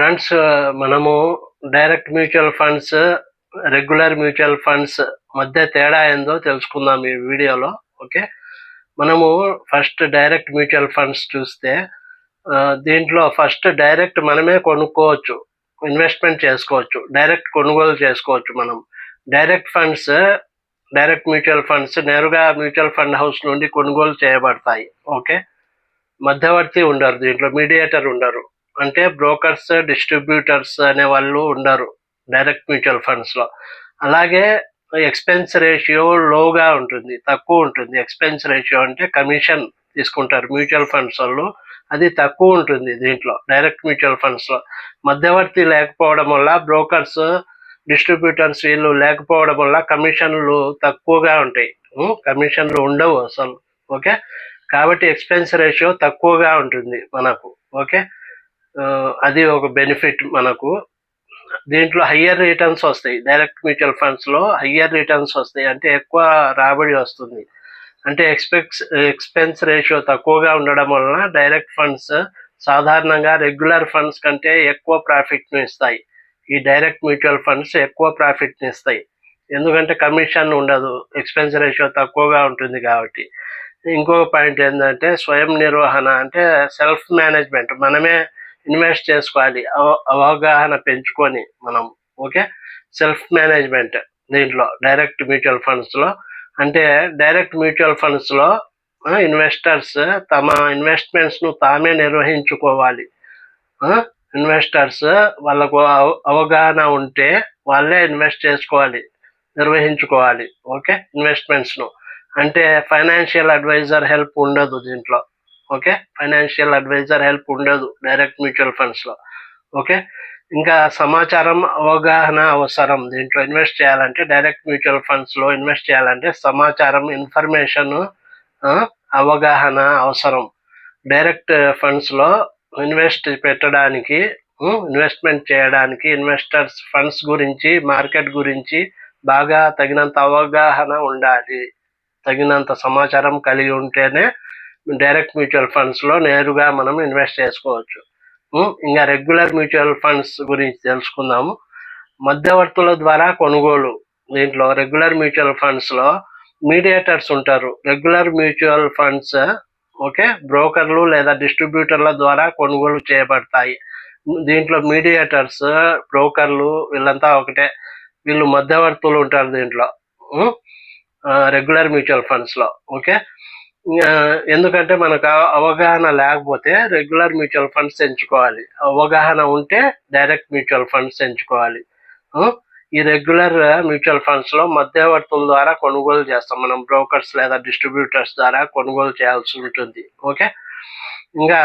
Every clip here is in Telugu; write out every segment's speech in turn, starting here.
ఫ్రెండ్స్ uh, మనము direct mutual funds regular mutual funds మధ్య తేడా ఏందో తెలుసుకుందాం ఈ వీడియోలో ఓకే మనము ఫస్ట్ డైరెక్ట్ మ్యూచువల్ ఫండ్స్ చూస్తే దీంట్లో ఫస్ట్ డైరెక్ట్ మనమే కొనుక్కోవచ్చు ఇన్వెస్ట్మెంట్ చేసుకోవచ్చు డైరెక్ట్ కొనుగోలు చేసుకోవచ్చు మనం. Direct funds direct mutual funds నేరుగా మ్యూచువల్ ఫండ్ హౌస్ నుండి కొనుగోలు చేయబడతాయి ఓకే మధ్యవర్తి ఉండరు దీంట్లో మీడియేటర్ ఉండరు. అంటే బ్రోకర్స్ డిస్ట్రిబ్యూటర్స్ అనే వాళ్ళు ఉండరు. డైరెక్ట్ మ్యూచువల్ ఫండ్స్లో అలాగే ఎక్స్పెన్స్ రేషియో లోగా ఉంటుంది తక్కువ ఉంటుంది. ఎక్స్పెన్స్ రేషియో అంటే కమిషన్ తీసుకుంటారు. మ్యూచువల్ ఫండ్స్ వాళ్ళు అది తక్కువ ఉంటుంది దీంట్లో డైరెక్ట్ మ్యూచువల్ ఫండ్స్లో మధ్యవర్తి లేకపోవడం వల్ల బ్రోకర్స్ డిస్ట్రిబ్యూటర్స్ వీళ్ళు లేకపోవడం వల్ల కమిషన్లు తక్కువగా ఉంటాయి. కమిషన్లు ఉండవు అసలు. ఓకే? కాబట్టి ఎక్స్పెన్స్ రేషియో తక్కువగా ఉంటుంది మనకు. ఓకే? అది ఒక బెనిఫిట్ మనకు. దీంట్లో హయ్యర్ రిటర్న్స్ వస్తాయి. డైరెక్ట్ మ్యూచువల్ ఫండ్స్లో హయ్యర్ రిటర్న్స్ వస్తాయి. అంటే ఎక్కువ రాబడి వస్తుంది. అంటే ఎక్స్పెక్స్ ఎక్స్పెన్స్ రేషియో తక్కువగా ఉండడం వలన డైరెక్ట్ ఫండ్స్ సాధారణంగా రెగ్యులర్ ఫండ్స్ కంటే ఎక్కువ ప్రాఫిట్ని ఇస్తాయి. ఈ డైరెక్ట్ మ్యూచువల్ ఫండ్స్ ఎక్కువ ప్రాఫిట్ని ఇస్తాయి. ఎందుకంటే కమిషన్ ఉండదు. ఎక్స్పెన్స్ రేషియో తక్కువగా ఉంటుంది కాబట్టి. ఇంకొక పాయింట్ ఏంటంటే స్వయం నిర్వహణ అంటే సెల్ఫ్ మేనేజ్మెంట్ మనమే ఇన్వెస్ట్ చేసుకోవాలి అవ- అవగాహన పెంచుకొని మనం ఓకే? సెల్ఫ్ మేనేజ్మెంట్ దీంట్లో డైరెక్ట్ మ్యూచువల్ ఫండ్స్లో. అంటే డైరెక్ట్ మ్యూచువల్ ఫండ్స్లో ఇన్వెస్టర్స్ తమ ఇన్వెస్ట్మెంట్స్ను తామే నిర్వహించుకోవాలి. ఇన్వెస్టర్స్ వాళ్ళకు అవ- అవగాహన ఉంటే వాళ్ళే ఇన్వెస్ట్ చేసుకోవాలి నిర్వహించుకోవాలి ఓకే? ఇన్వెస్ట్మెంట్స్ను. అంటే ఫైనాన్షియల్ అడ్వైజర్ హెల్ప్ ఉండదు దీంట్లో. ఓకే? ఫైనాన్షియల్ అడ్వైజర్ హెల్ప్ ఉండదు డైరెక్ట్ మ్యూచువల్ ఫండ్స్లో ఓకే? ఇంకా సమాచారం అవగాహన అవసరం. దీంట్లో ఇన్వెస్ట్ చేయాలంటే డైరెక్ట్ మ్యూచువల్ ఫండ్స్లో ఇన్వెస్ట్ చేయాలంటే సమాచారం ఇన్ఫర్మేషన్ అవగాహన అవసరం. డైరెక్ట్ ఫండ్స్లో ఇన్వెస్ట్ పెట్టడానికి ఇన్వెస్ట్మెంట్ చేయడానికి ఇన్వెస్టర్స్ ఫండ్స్ గురించి మార్కెట్ గురించి బాగా తగినంత అవగాహన ఉండాలి. తగినంత సమాచారం కలిగి ఉంటేనే డైరెక్ట్ మ్యూచువల్ ఫండ్స్లో నేరుగా మనం ఇన్వెస్ట్ చేసుకోవచ్చు. ఇంకా రెగ్యులర్ మ్యూచువల్ ఫండ్స్ గురించి తెలుసుకుందాము. మధ్యవర్తుల ద్వారా కొనుగోలు దీంట్లో రెగ్యులర్ మ్యూచువల్ ఫండ్స్లో మీడియేటర్స్ ఉంటారు. Regular mutual funds okay? బ్రోకర్లు లేదా డిస్ట్రిబ్యూటర్ల ద్వారా కొనుగోలు చేయబడతాయి. దీంట్లో మీడియేటర్స్ బ్రోకర్లు వీళ్ళంతా ఒకటే. వీళ్ళు మధ్యవర్తులు ఉంటారు దీంట్లో. రెగ్యులర్ మ్యూచువల్ ఫండ్స్లో ఓకే? ఎందుకంటే మనకు అవగాహన లేకపోతే రెగ్యులర్ మ్యూచువల్ ఫండ్స్ ఎంచుకోవాలి. అవగాహన ఉంటే డైరెక్ట్ మ్యూచువల్ ఫండ్స్ ఎంచుకోవాలి. ఈ రెగ్యులర్ మ్యూచువల్ ఫండ్స్లో మధ్యవర్తుల ద్వారా కొనుగోలు చేస్తాం. మనం బ్రోకర్స్ లేదా డిస్ట్రిబ్యూటర్స్ ద్వారా కొనుగోలు చేయాల్సి ఉంటుంది. ఓకే? ఇంకా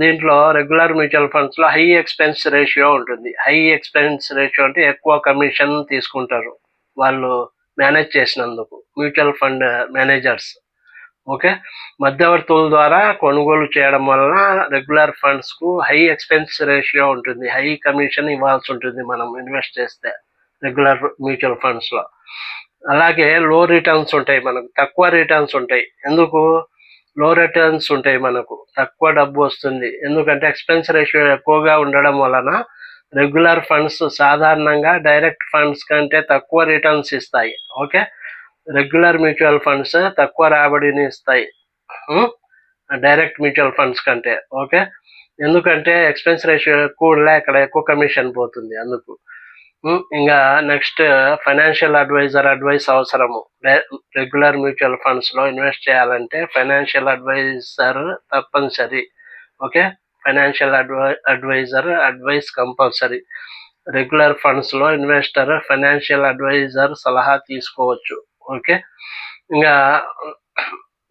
దీంట్లో రెగ్యులర్ మ్యూచువల్ ఫండ్స్లో హై ఎక్స్పెన్స్ రేషియో ఉంటుంది. హై ఎక్స్పెన్స్ రేషియో అంటే ఎక్కువ కమిషన్ తీసుకుంటారు వాళ్ళు మేనేజ్ చేసినందుకు. Mutual fund managers okay? మధ్యవర్తుల ద్వారా కొనుగోలు చేయడం వలన రెగ్యులర్ ఫండ్స్కు హై ఎక్స్పెన్స్ రేషియో ఉంటుంది. హై కమిషన్ ఇవ్వాల్సి ఉంటుంది మనం ఇన్వెస్ట్ చేస్తే రెగ్యులర్ మ్యూచువల్ ఫండ్స్లో. అలాగే లో రిటర్న్స్ ఉంటాయి మనకు. తక్కువ రిటర్న్స్ ఉంటాయి. ఎందుకు? లో రిటర్న్స్ ఉంటాయి మనకు. తక్కువ డబ్బు వస్తుంది. ఎందుకంటే ఎక్స్పెన్స్ రేషియో ఎక్కువగా ఉండడం వలన రెగ్యులర్ ఫండ్స్ సాధారణంగా డైరెక్ట్ ఫండ్స్ కంటే తక్కువ రిటర్న్స్ ఇస్తాయి. ఓకే? రెగ్యులర్ మ్యూచువల్ ఫండ్స్ తక్కువ రాబడిని ఇస్తాయి. డైరెక్ట్ మ్యూచువల్ ఫండ్స్ కంటే ఓకే ఎందుకంటే ఎక్స్పెన్స్ రేషియో ఎక్కువ ఉండే అక్కడ ఎక్కువ కమిషన్ పోతుంది అందుకు. Hmm? ఇంకా నెక్స్ట్ ఫైనాన్షియల్ అడ్వైజర్ అడ్వైస్ అవసరము. రెగ్యులర్ మ్యూచువల్ ఫండ్స్లో ఇన్వెస్ట్ చేయాలంటే ఫైనాన్షియల్ అడ్వైజర్ తప్పనిసరి ఓకే ఫైనాన్షియల్ అడ్వై అడ్వైజర్ అడ్వైస్ కంపల్సరీ రెగ్యులర్ ఫండ్స్లో ఇన్వెస్టర్ ఫైనాన్షియల్ అడ్వైజర్ సలహా తీసుకోవచ్చు. ఓకే? ఇంకా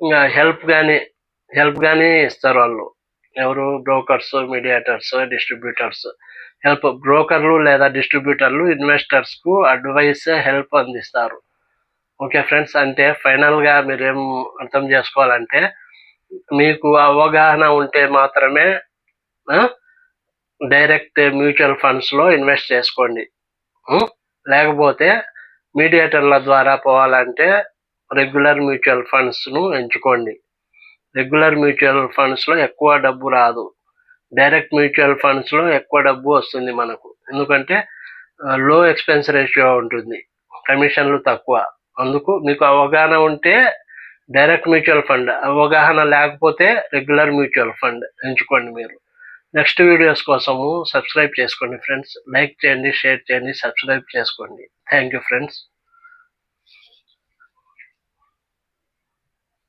ఇంకా హెల్ప్ కానీ హెల్ప్ కానీ ఇస్తారు వాళ్ళు. ఎవరు? Brokers mediators distributors. హెల్ప్ బ్రోకర్లు లేదా డిస్ట్రిబ్యూటర్లు ఇన్వెస్టర్స్కు అడ్వైస్ హెల్ప్ అందిస్తారు. Okay friends? అంటే ఫైనల్గా మీరేం అర్థం చేసుకోవాలంటే మీకు అవగాహన ఉంటే మాత్రమే డైరెక్ట్ మ్యూచువల్ ఫండ్స్లో ఇన్వెస్ట్ చేసుకోండి. లేకపోతే మీడియేటర్ల ద్వారా పోవాలంటే రెగ్యులర్ మ్యూచువల్ ఫండ్స్ను ఎంచుకోండి. రెగ్యులర్ మ్యూచువల్ ఫండ్స్లో ఎక్కువ డబ్బు రాదు. డైరెక్ట్ మ్యూచువల్ ఫండ్స్లో ఎక్కువ డబ్బు వస్తుంది మనకు. ఎందుకంటే లో ఎక్స్పెన్స్ రేషియో ఉంటుంది. కమిషన్లు తక్కువ. అందుకు మీకు అవగాహన ఉంటే డైరెక్ట్ మ్యూచువల్ ఫండ్ అవగాహన లేకపోతే రెగ్యులర్ మ్యూచువల్ ఫండ్ ఎంచుకోండి మీరు. నెక్స్ట్ వీడియోస్ కోసము సబ్స్క్రైబ్ చేసుకోండి ఫ్రెండ్స్ లైక్ చేయండి షేర్ చేయండి సబ్స్క్రైబ్ చేసుకోండి. Thank you friends.